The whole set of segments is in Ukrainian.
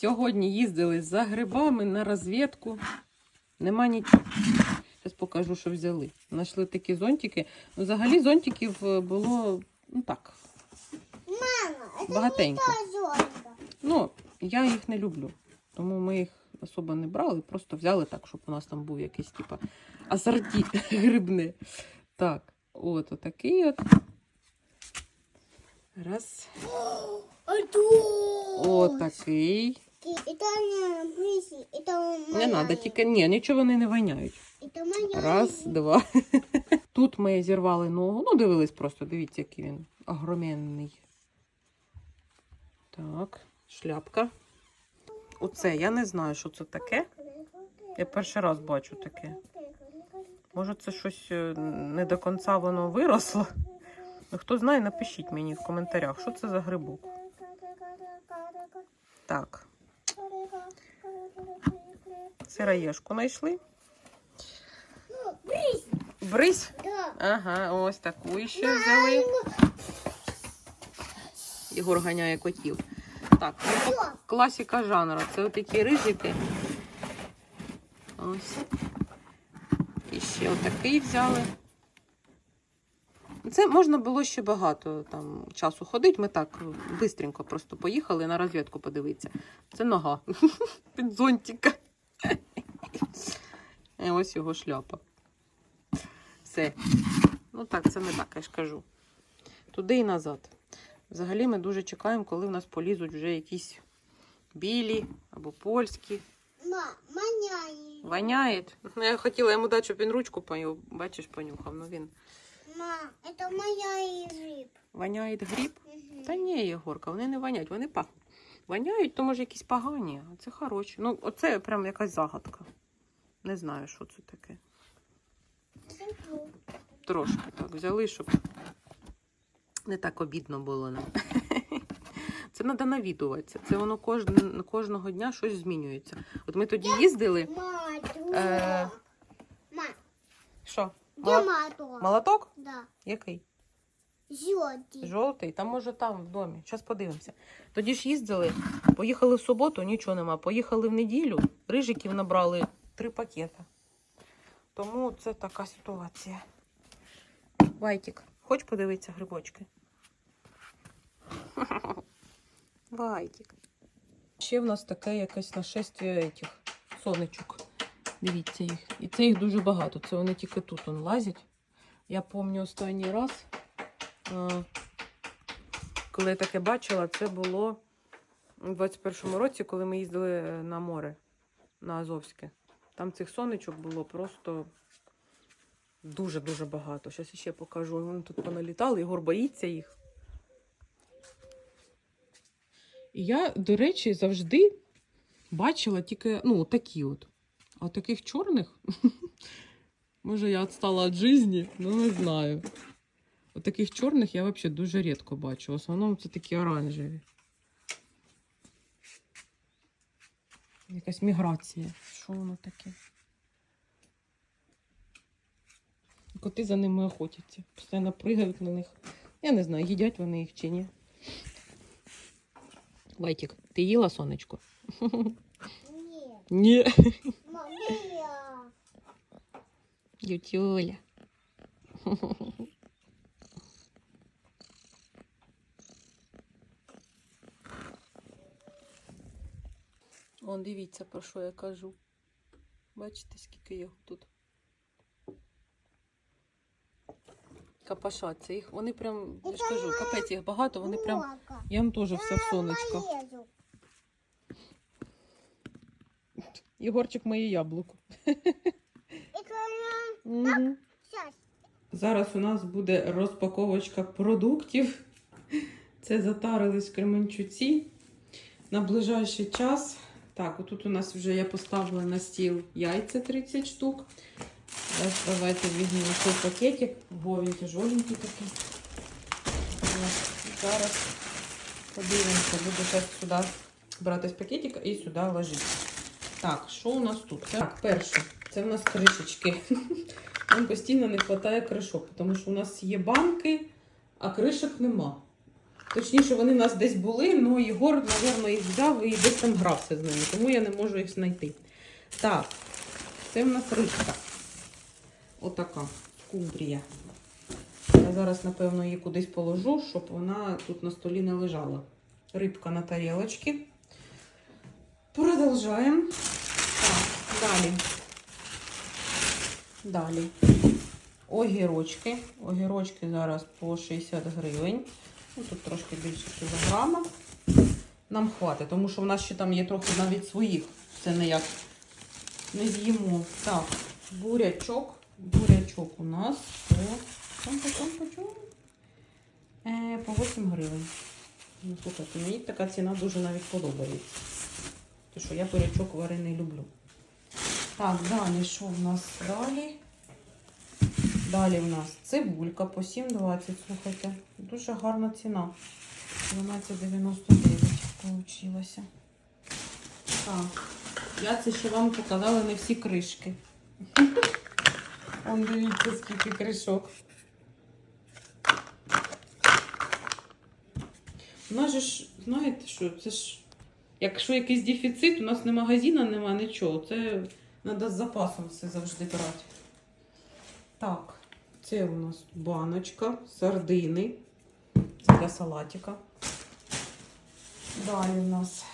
Сьогодні їздили за грибами на розвідку. Нема нічого. Зараз покажу, що взяли. Знайшли такі зонтики. Ну, Взагалі зонтиків е, було ну так. Мама, это Багатенько. не та зонта. Ну, я їх не люблю. Тому ми їх особо не брали, просто взяли так, щоб у нас там був якийсь типа асорті грибне. Так, от отакий от. Раз. Отакий. Это не близи, это Не моя. треба, тільки ні, нічого вони не воняють. Это моя. Раз, два. Тут ми зірвали ногу. Ну, дивились просто, дивіться, який він огроменний. Так, шляпка. Оце, я не знаю, що це таке. Я перший раз бачу таке. Може, це щось е, не до кінця воно виросло. Ну, Хто знає, напишіть мені в коментарях, що це за грибок. Так, сироєшку знайшли. Близи, Брись. да. Ага, ось таку ще взяли. Єгор ганяє котів. Так, ну, Всё. класика жанру. Це отакі рижики. Ось. І ще отакий взяли. Це можна було ще багато там часу ходити. Ми так швидко просто поїхали на розвідку подивитися. Це нога під зонтика. І ось його шляпа. Все. Ну так, це не так, я ж кажу. Туди і назад. Взагалі ми дуже чекаємо, коли в нас полізуть вже якісь білі або польські. Ма, маняй. Воняє. Ну, Я хотіла йому дати, щоб він ручку понюхав. Бачиш, понюхав. Ну він Ма, это моя рыб. воняє гріб. Та ні, Єгорка, вони не воняють, вони пахнуть. Воняють, то може якісь погані, а це хороші. Ну, оце прям якась загадка. Не знаю, що це таке. Трошки так взяли, щоб не так обідно було нам. Це треба навідуватися. Це воно кожн, кожного дня щось змінюється. От ми тоді їздили. Мать, Э. Ма, Що? где Мало- мотор? Молоток? Да. Який? Зёлтый. Жовтий, там може там в домі. Зараз подивимося. Тоді ж їздили, поїхали в суботу, нічого нема. Поїхали в неділю, рижиків набрали три пакета. Тому це така ситуація. Вайтік, хоч подивитися грибочки? Вайтік. Ще в нас таке якесь нашестя этих сонечок. Дивіться їх. І це їх дуже багато. Це вони тільки тут он, лазять. Я пам'ятаю останній раз. Е, Коли я таке бачила, це було у 21-му році, коли ми їздили е, на море на Азовське. Там цих сонечок було просто дуже-дуже багато. Зараз ще покажу. Вони тут поналітали, Ігор боїться їх. І я, до речі, завжди бачила тільки, ну, такі от. А таких чорних, може, я відстала від житті, ну не знаю. От таких чорних я взагалі дуже рідко бачу. В основному це такі оранжеві. Якась міграція. Що воно таке? Коти за ними охотяться. Постійно пригають на них. Я не знаю, їдять вони їх чи ні. Вайтік, ти їла сонечко? Нет. Ні. Не. Ютюля. Он дивіться, про що я кажу. Бачите, скільки його тут. Капашаться. Їх, вони прям, я ж кажу, капець їх багато, вони прям. Я вам теж все в сонечко. Єгорчик моє яблуко. Угу. Зараз у нас буде розпаковочка продуктів. Це затарились в Кременчуці. На ближайший час. Так, отут у нас вже я поставила на стіл яйця 30 штук. Зараз давайте візьмемо цей пакетик, бо він тяжоленький такий. Зараз подивимося, буду зараз сюди брати з пакетика і сюди ложити. Так, що у нас тут? Так, перше, це в нас кришечки. Нам постійно не вистачає кришок, тому що у нас є банки, а кришок нема. Точніше, вони в нас десь були, але Єгор, мабуть, їх взяв і десь там грався з ними, тому я не можу їх знайти. Так, це в нас рибка. Отака скумбрія. Я зараз, напевно, її кудись положу, щоб вона тут на столі не лежала. Рибка на тарілочці. Продовжаємо. Так, далі. Далі. Огірочки. Огірочки зараз по 60 гривень. Ну, тут трошки більше кілограма. Нам хватить, тому що в нас ще там є трохи навіть своїх. Це не як не з'їмо. Так, бурячок. Бурячок у нас по, по, по, по, е, по 8 гривень. Ну, слухайте, мені така ціна дуже навіть подобається. Тому що я бурячок варений люблю. Так, далі, що в нас далі? Далі в нас цибулька по 7,20, слухайте. Дуже гарна ціна. 12,99 получилося. Так, я це ще вам показала не всі кришки. Он дивіться, скільки кришок. У нас же знаєте що, це ж, якщо якийсь дефіцит, у нас не магазина, нема нічого. Це треба з запасом все завжди брати. Так, це у нас баночка, сардини. Це для салатика. Далі у нас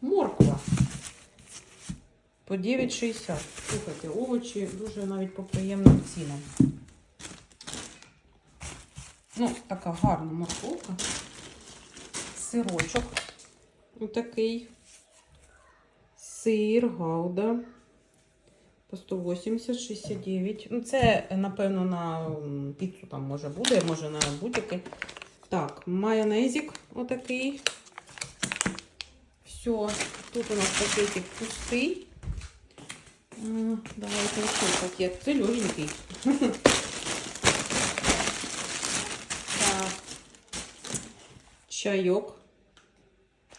морква. По 9,60. Слухайте, овочі дуже навіть по приємним цінам. Ну, така гарна морковка. Сирочок. Отакий. Сир, гауда. По 180, 69. Ну, це, напевно, на піцу там може буде, може на будь-який. Так, майонезик отакий. Все, тут у нас пакетик пустий. Давайте ось пакет. Це легенький. Так. Чайок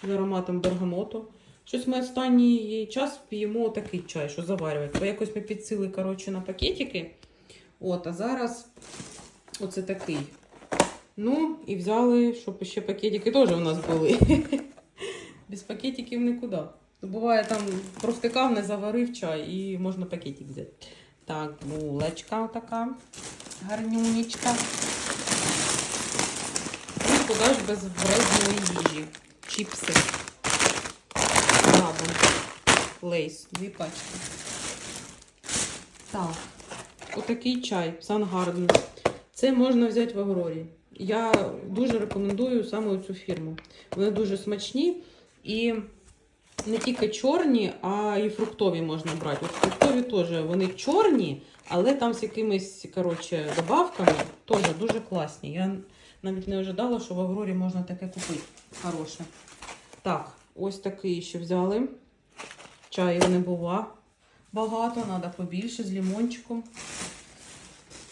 з ароматом бергамоту. Щось ми останній час п'ємо такий чай, що заварювати. Бо якось ми підсили, коротше, на пакетики. От, а зараз оце такий. Ну, і взяли, щоб ще пакетики теж у нас були. Без пакетиків нікуди. Буває там провтикав, не заварив чай і можна пакетик взяти. Так, булочка така гарнюнечка. Ну, куди ж без вредної їжі. Чіпси. Крабом. Лейс. Дві пачки. Так. Отакий чай. Сангарден. Це можна взяти в Аврорі. Я дуже рекомендую саме цю фірму. Вони дуже смачні і не тільки чорні, а і фруктові можна брати. От фруктові теж вони чорні, але там з якимись коротше, добавками теж дуже класні. Я навіть не ожидала, що в Аврорі можна таке купити. Хороше. Так, ось такий ще взяли. Чаю не було багато, треба побільше з лимончиком.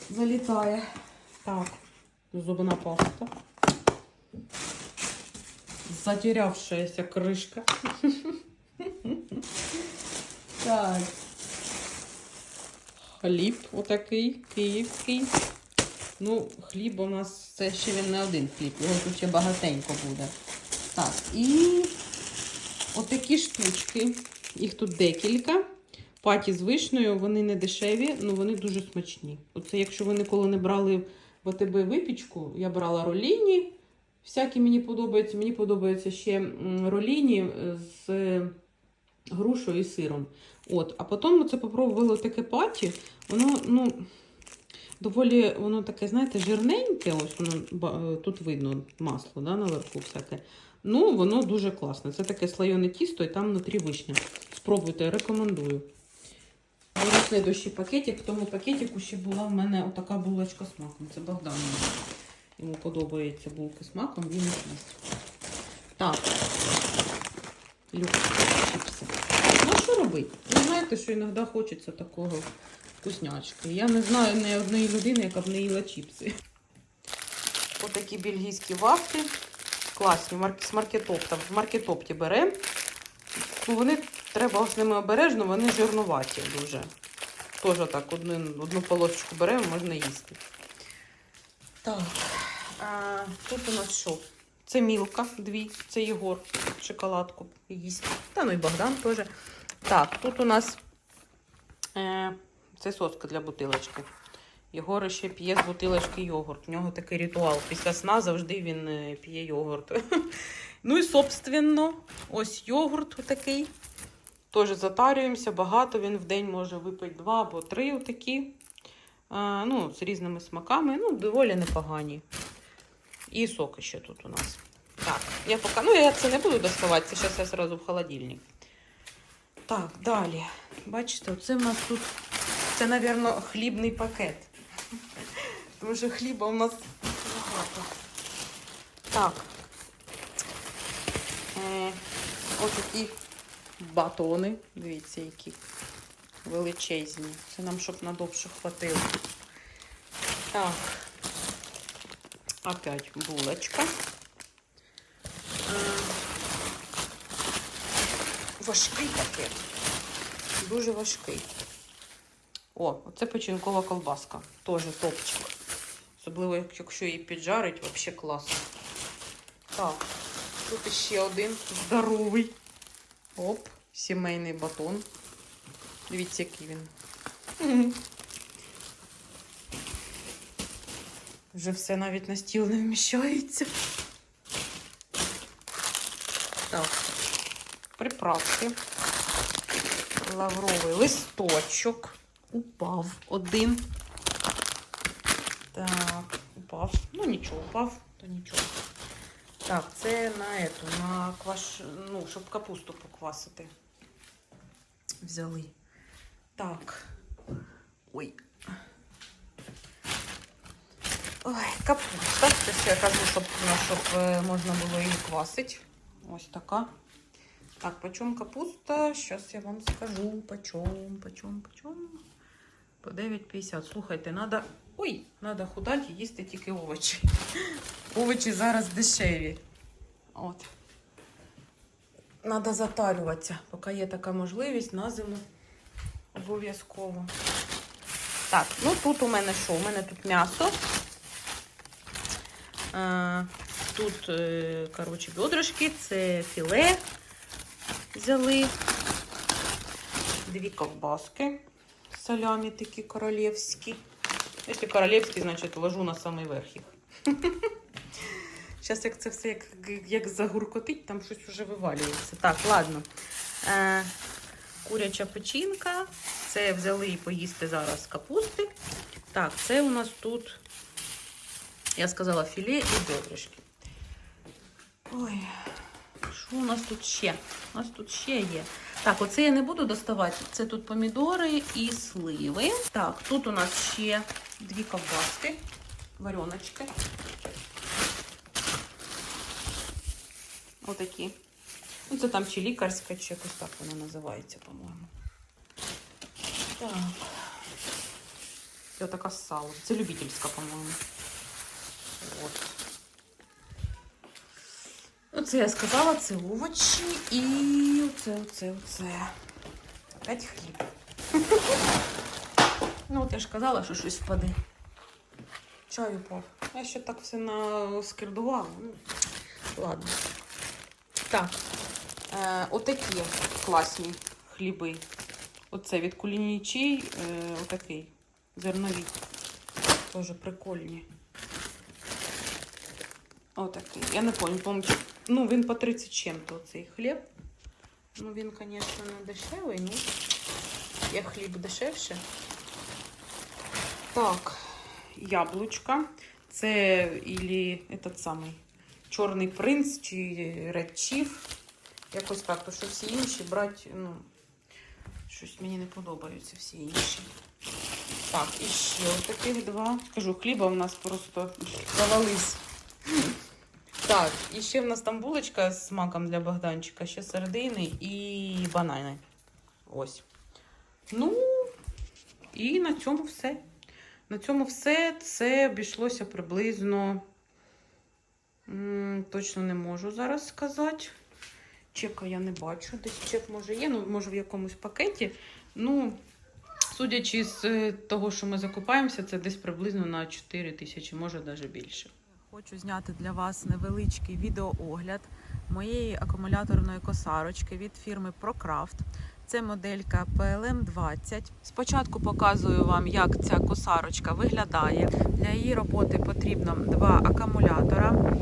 Залітає. Так, зубна паста. Затерявшаяся кришка. Так. Хліб отакий київський. Ну, хліб у нас це ще він не один хліб, його тут ще багатенько буде. Так, і отакі штучки. Їх тут декілька. Паті з вишнею, вони не дешеві, але вони дуже смачні. Оце, якщо ви ніколи не брали в АТБ випічку, я брала роліні. Всякі мені подобаються. Мені подобаються ще роліні з грушою і сиром. От, а потім це попробувала таке паті. Воно, ну, доволі, воно таке, знаєте, жирненьке. Ось воно тут видно масло да, наверху всяке. Ну, воно дуже класне. Це таке слоєне тісто, і там внутрі вишня. Спробуйте, рекомендую. Беру слідущий пакетик. В тому пакетику ще була в мене отака булочка з маком. Це Богдан. Йому подобається булки з маком, він їх їсть. Так. Люблю чіпси. Ну, що робити? Ви знаєте, що іноді хочеться такого вкуснячки. Я не знаю ні одної людини, яка б не їла чіпси. Отакі бельгійські вафлі. Класні, з маркетопта. В маркетопті беремо. Вони треба з ними обережно, вони жирнуваті дуже. Теж так, одну, одну полосочку беремо, можна їсти. Так, А, тут у нас що? Це Мілка, дві, це Єгор шоколадку їсть. Та ну і Богдан теж. Так, тут у нас е, це соска для бутилочки. Єгор ще п'є з бутилочки йогурт. У нього такий ритуал. Після сна завжди він е, п'є йогурт. ну і, собственно, ось йогурт такий. Теж затарюємося, багато. Він в день може випити два або три отакі. Ну, з різними смаками. Ну, доволі непогані. І соки ще тут у нас. Так, я поки. Ну, я це не буду доставати, це зараз я зразу в холодильник. Так, далі. Бачите, оце в нас тут. Це, мабуть, хлібний пакет. Тому що хліба у нас багато. Так. Е, ось такі батони. Дивіться, які величезні. Це нам, щоб надовше хватило. Так. Опять булочка. Е, Важкий пакет. Дуже важкий. О, оце печінкова колбаска. Теж топчик. Особливо, якщо її піджарить, взагалі класно. Так, тут ще один здоровий. Оп, сімейний батон. Дивіться, який він. Вже все навіть на стіл не вміщається. Так, приправки. Лавровий листочок. Упав один. Так, упав. Ну нічого, упав, то нічого. Так, це на ету, на кваш... ну, щоб капусту поквасити. Взяли. Так. Ой. Ой, капуста. Це ще я кажу, щоб, щоб е, можна було її квасити. Ось така. Так, почем капуста? Зараз я вам скажу. Почем, почем, почем. По 9,50. Слухайте, надо. Ой, треба худати і їсти тільки овочі. Овочі зараз дешеві. От. Надо затарюватися, поки є така можливість на зиму. Обов'язково. Так, ну тут у мене що? У мене тут м'ясо. Тут, е, коротше, бедрышки, це філе взяли. Дві ковбаски. Салямі такі королівські. Якщо королівські, значить ложу на самий верх їх. Зараз як це все як, як загуркотить, там щось вже вивалюється. Так, ладно. Е, куряча печінка. Це взяли і поїсти зараз капусти. Так, це у нас тут, я сказала, філе і бедрышки. Ой, що у нас тут ще? У нас тут ще є. Так, оце я не буду доставати. Це тут помідори і сливи. Так, тут у нас ще дві ковбаски, вареночки. Отакі. Ну, це там чи лікарська, чи якось так вона називається, по-моєму. Так. Це така сало. Це любительська, по-моєму. От. Оце я сказала, це овочі і оце, оце, оце. Опять хліб. ну, от я ж казала, що щось впаде. Чаю пав. Я ще так все наскердувала. Ну, ладно. Так. Е, отакі класні хліби. Оце від кулінічій, е, отакий. Зернові. Тоже прикольні. Отакий. Я не пам'ятаю, помню. Ну, він по 30 чим-то цей хліб. Ну, він, звісно, не дешевий, ну. Я хліб дешевше. Так, яблучка. Це ілі этот самий Чорний принц чи Red. Якось так, тому що всі інші брати, ну, щось мені не подобаються всі інші. Так, і ще таких два. Кажу, хліба у нас просто завались. Так, і ще в нас там булочка з маком для Богданчика, ще середини і банани. Ось. Ну, і на цьому все. На цьому все. Це обійшлося приблизно. Точно не можу зараз сказати. Чека я не бачу. Десь чек може є, ну, може в якомусь пакеті. Ну, судячи з е, того, що ми закупаємося, це десь приблизно на 4 тисячі, може навіть більше. Хочу зняти для вас невеличкий відеоогляд моєї акумуляторної косарочки від фірми ProCraft. Це моделька PLM 20. Спочатку показую вам, як ця косарочка виглядає. Для її роботи потрібно два акумулятора.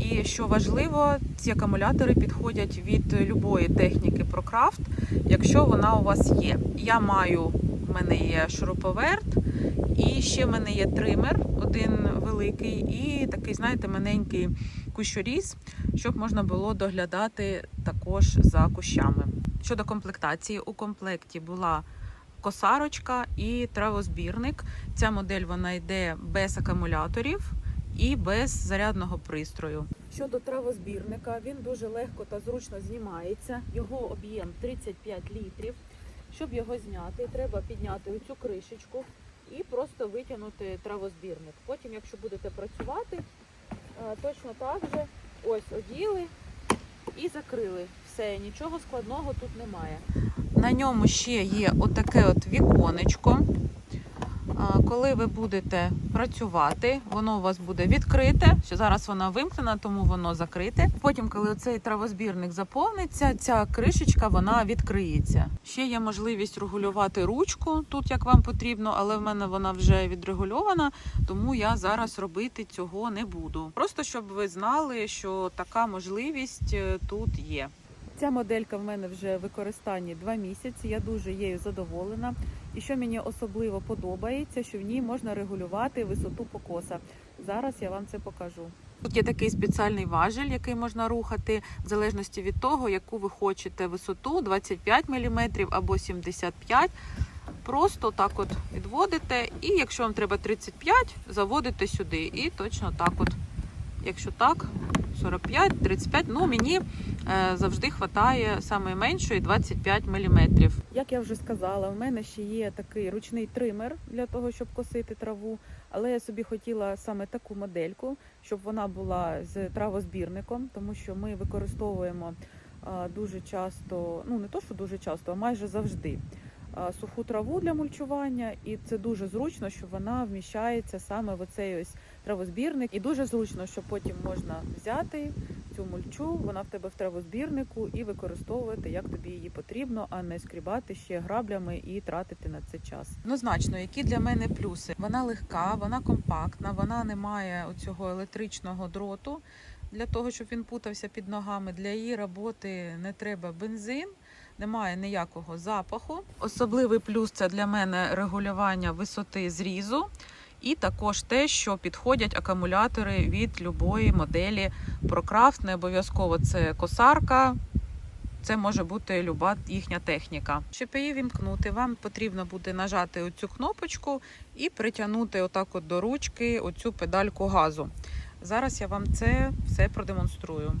І що важливо, ці акумулятори підходять від любої техніки ProCraft, якщо вона у вас є. Я маю, в мене є шуруповерт, і ще в мене є тример, один великий, і такий, знаєте, маленький кущоріз, щоб можна було доглядати також за кущами. Щодо комплектації, у комплекті була косарочка і травозбірник. Ця модель вона йде без акумуляторів і без зарядного пристрою. Щодо травозбірника, він дуже легко та зручно знімається. Його об'єм 35 літрів. Щоб його зняти, треба підняти оцю кришечку і просто витягнути травозбірник. Потім, якщо будете працювати, е, точно так же ось оділи і закрили. Все, нічого складного тут немає. На ньому ще є отаке от віконечко. Коли ви будете працювати, воно у вас буде відкрите. Що зараз воно вимкнено, тому воно закрите. Потім, коли цей травозбірник заповниться, ця кришечка вона відкриється. Ще є можливість регулювати ручку тут, як вам потрібно, але в мене вона вже відрегульована, тому я зараз робити цього не буду. Просто щоб ви знали, що така можливість е, тут є. Ця моделька в мене вже в використанні два місяці. Я дуже її задоволена. І що мені особливо подобається, що в ній можна регулювати висоту покоса. Зараз я вам це покажу. Тут є такий спеціальний важель, який можна рухати в залежності від того, яку ви хочете висоту 25 мм або 75 Просто так от відводите, і якщо вам треба 35, заводите сюди. І точно так от. Якщо так, 45, 35, ну мені е, завжди вистачає саме меншої 25 мм. Як я вже сказала, в мене ще є такий ручний тример для того, щоб косити траву. Але я собі хотіла саме таку модельку, щоб вона була з травозбірником, тому що ми використовуємо дуже часто, ну не то, що дуже часто, а майже завжди. Суху траву для мульчування, і це дуже зручно, що вона вміщається саме в оцей ось травозбірник. І дуже зручно, що потім можна взяти цю мульчу, вона в тебе в травозбірнику, і використовувати як тобі її потрібно, а не скрібати ще граблями і тратити на це час. Однозначно, які для мене плюси? Вона легка, вона компактна, вона не має оцього електричного дроту для того, щоб він путався під ногами. Для її роботи не треба бензин. Немає ніякого запаху. Особливий плюс це для мене регулювання висоти зрізу. І також те, що підходять акумулятори від любої моделі ProCraft. Не обов'язково це косарка, це може бути люба їхня техніка. Щоб її вімкнути, вам потрібно буде нажати оцю кнопочку і притягнути отак от до ручки оцю педальку газу. Зараз я вам це все продемонструю.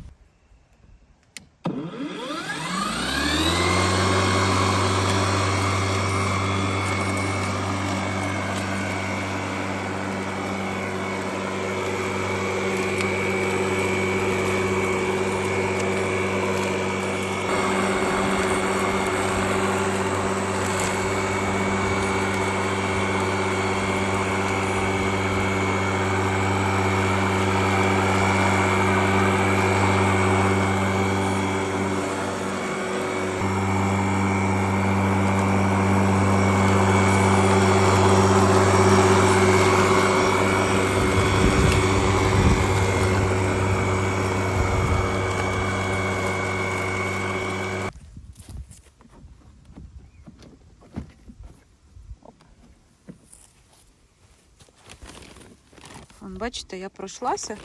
Бачите, я пройшлася.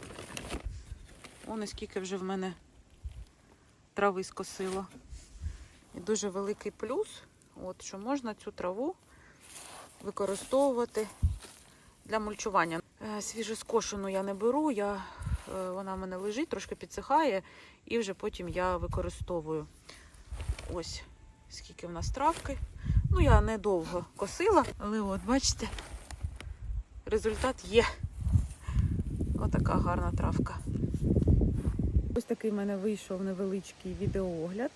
Вон і скільки вже в мене трави скосило. І дуже великий плюс, от, що можна цю траву використовувати для мульчування. Е, Свіжоскошену я не беру, я, е, вона в мене лежить, трошки підсихає, і вже потім я використовую. Ось скільки в нас травки. Ну, я недовго косила, але от бачите, результат є. Отака гарна травка. Ось такий в мене вийшов невеличкий відеоогляд.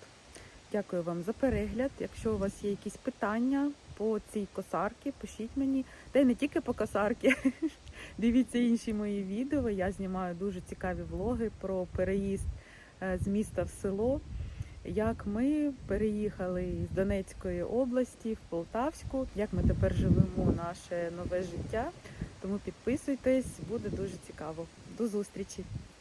Дякую вам за перегляд. Якщо у вас є якісь питання, по цій косарці, пишіть мені. Та й не тільки по косарці. Дивіться інші мої відео. Я знімаю дуже цікаві влоги про переїзд е, з міста в село. Як ми переїхали з Донецької області в Полтавську, як ми тепер живемо наше нове життя. Тому підписуйтесь, буде дуже цікаво. До зустрічі!